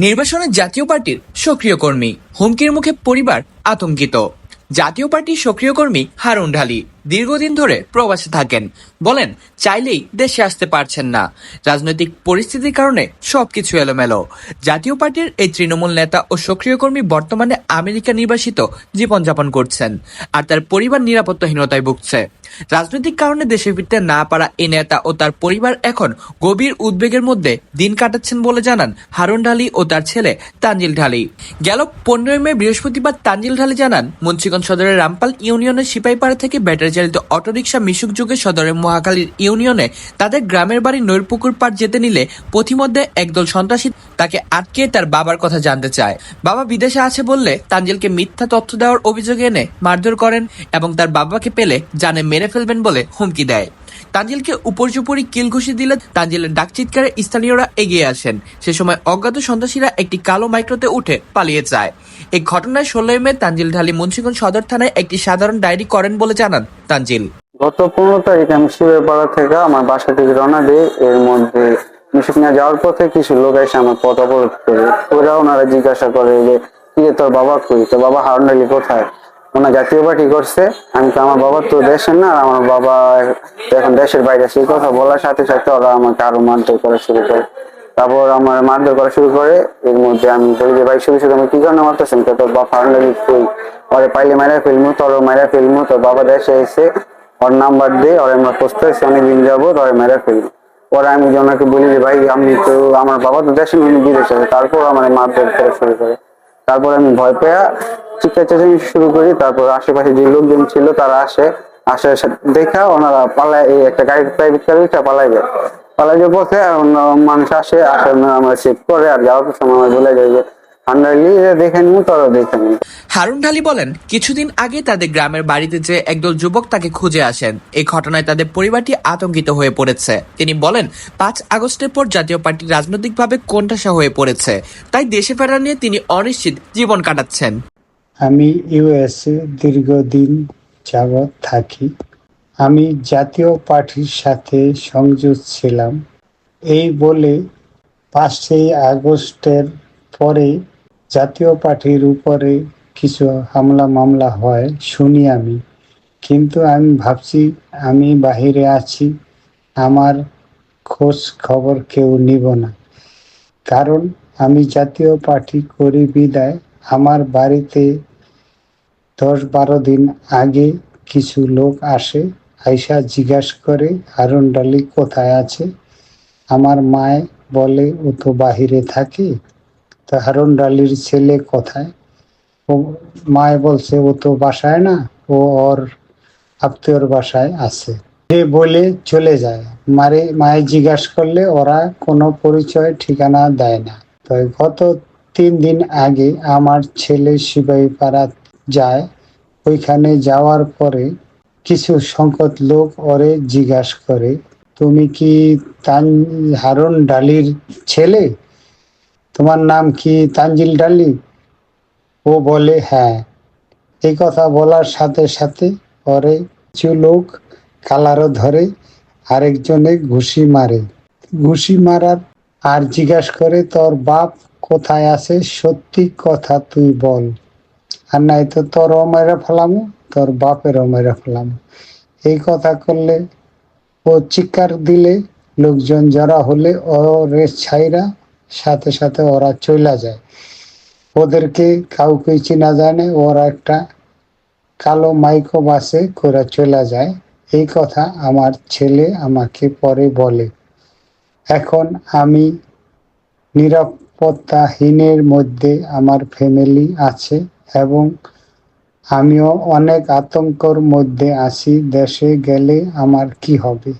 নির্বাচনে জাতীয় পার্টির সক্রিয় কর্মী। হুমকির মুখে পরিবার আতঙ্কিত। জাতীয় পার্টির সক্রিয় কর্মী হারুন ঢালি। দীর্ঘদিন ধরে প্রবাসে থাকেন। বলেন, চাইলেই দেশে আসতে পারছেন না। রাজনৈতিক পরিস্থিতির কারণে সবকিছু এলোমেলো। জাতীয় পার্টির এই তৃণমূল নেতা ও সক্রিয় কর্মী বর্তমানে আমেরিকা নির্বাসিত জীবনযাপন করছেন আর তার পরিবার নিরাপত্তাহীনতায় ভুগছে। রাজনৈতিক কারণে দেশে ফিরতে না পারা এই নেতা ও তার পরিবার এখন গভীর উদ্বেগের মধ্যে দিন কাটাচ্ছেন বলে জানান হারুন ঢালি ও তার ছেলে তানজিল ঢালি। গেল পনেরোই মে বৃহস্পতিবার তানজিল ঢালি জানান, মুন্সিগঞ্জ সদরের রামপাল ইউনিয়নের সিপাহীপাড়া থেকে ব্যাটারি চালিত অটোরিকশা মিশুক যুগে সদরের মহাখালীর ইউনিয়নে তাদের গ্রামের বাড়ি নৈরপুকুর পাড় যেতে নিলে পথিমধ্যে একদল সন্ত্রাসী তাকে আটকে তার বাবার কথা জানতে চায়। বাবা বিদেশে আছে বললে তানজিলকে মিথ্যা তথ্য দেওয়ার অভিযোগে এনে মারধর করেন এবং তার বাবাকে পেলে জানে মেরে ফেলবেন বলে হুমকি দেয়। তানজিলকে উপর্যুপরি কিল ঘুষি দিলে তানজিলের ডাক চিৎকারে স্থানীয়রা এগিয়ে আসেন। সে সময় অজ্ঞাত সন্ত্রাসীরা একটি কালো মাইক্রোতে উঠে পালিয়ে যায়। এই ঘটনায় ষোলোই মে তানজিল ঢালি মুন্সিগঞ্জ সদর থানায় একটি সাধারণ ডায়েরি করেন বলে জানান তানজিল। গত পনেরো তারিখ আমি শিবেরপাড়া থেকে আমার বাসা থেকে রওনা দিই। এর মধ্যে মিশুক যাওয়ার পথে কিছু লোক এসে আমার পথ অবরোধ করে। ওরা ওনারা জিজ্ঞাসা করে যে, কি তোর বাবা কই? তোর বাবা হারুনালি কোথায়? ওনার জাতীয় পার্টি করছে। আমি তো আমার বাবা তো দেশের না আমার বাবা এখন দেশের বাইরে। সেই কথা বলার সাথে সাথে ওরা আমাকে আরও মারধর করা শুরু করে। তারপর আমার মারধর করা শুরু করে, এর মধ্যে আমি বলি যে, ভাই, শুধু শুধু আমি কি কারণে মারতেছেন? তোর বাবা হারুনালি কই? ওরে পাইলে মারা ফেলমু তোর মারা ফেলমু, তোর বাবা দেশে এসে ওর নাম্বার দে ওর আমরা হয়েছে অনেকদিন যাব ওর মেরে ফেলি পরে আমি যে ওনাকে বলি যে, ভাই আমি তো আমার বাবা তো দেশে উনি বিদেশে আছে। তারপর আমার মারধর করা শুরু করে। তারপর আমি ভয় পেয়ে চিৎকার চেঁচানি শুরু করি। তারপর আশেপাশে যে লোকজন ছিল, তারা আসে। আসে সা- দেখা, ওনারা পালায়, এই একটা গাড়ি প্রাইভেট গাড়িটা পালাই যায়। যাওয়ার পথে মানুষ আসে আসে আমরা চেক করে আর যাওয়ার সময় আমার বলে যায় যে হারুন ঢালি বলেন কিছুদিন আগে তাদের গ্রামের বাড়িতে যে একদল যুবক তাকে খুঁজে আসেন এই ঘটনায় তাদের পরিবারটি আতঙ্কিত হয়ে পড়েছে। তিনি বলেন পাঁচ আগস্টের পর জাতীয় পার্টি রাজনৈতিকভাবে কোণঠাসা হয়ে পড়েছে তাই দেশে ফেরা নিয়ে তিনি অনিশ্চিত জীবন কাটাচ্ছেন। আমি ইউএসএ দীর্ঘদিন যাবৎ থাকি। আমি জাতীয় পার্টির সাথে সংযুক্ত ছিলাম। এই বলে পাঁচই আগস্টের পরে জাতীয় পার্টির উপরে কিছু হামলা মামলা হয়, শুনি আমি। কিন্তু আমি ভাবছি, আমি বাহিরে আছি, আমার খোঁজ খবর কেউ নিব না। কারণ আমি জাতীয় পার্টি করি বিদায়, আমার বাড়িতে দশ বারো দিন আগে কিছু লোক আসে আইসা জিজ্ঞাসা করে, হারুন ডালি কোথায় আছে? আমার মায় বলে, ও তো বাহিরে থাকে। তো হারুন ডালির ছেলে কোথায়? ও, মায় বলছে, ও তো বাসায় না, ও ওর আত্মীয়র বাসায় আছে। সে বলে চলে যায়। মারে, মায়ে জিজ্ঞাসা করলে ওরা কোনো পরিচয়, ঠিকানা দেয় না। তো গত তিন দিন আগে আমার ছেলে সিপাহী পাড়া যায়, ওইখানে যাওয়ার পরে কিছু সংকট লোক ওরে জিজ্ঞাসা করে, তুমি কি তান হারুন ডালির ছেলে? তোমার নাম কি তানজিল ডালি? ও বলে হ্যাঁ। এই কথা বলার সাথে সাথে পরে কিছু লোক কালারও ধরে আরেকজনে ঘুষি মারে। ঘুষি মারার আর জিজ্ঞাসা করে, তোর বাপ কোথায় আছে? সত্যি কথা তুই বল। আর নাই তো তোরও মেরে ফেলামু। তোর বাপেরও মেরে ফেলামু। এই কথা করলে ও চিৎকার দিলে লোকজন যারা হলে ওরে ছাইরা সাথে সাথে ওরা চলে যায়। ওদেরকে কাউকে চিনা জানে ওরা একটা কালো মাইকো বাসে করে চলে যায়। এই কথা আমার ছেলে আমাকে পরে বলে। এখন আমি নিরাপত্তাহীনের মধ্যে আমার ফ্যামিলি আছে এবং আমিও অনেক আতঙ্কর মধ্যে আছি দেশে গেলে আমার কি হবে?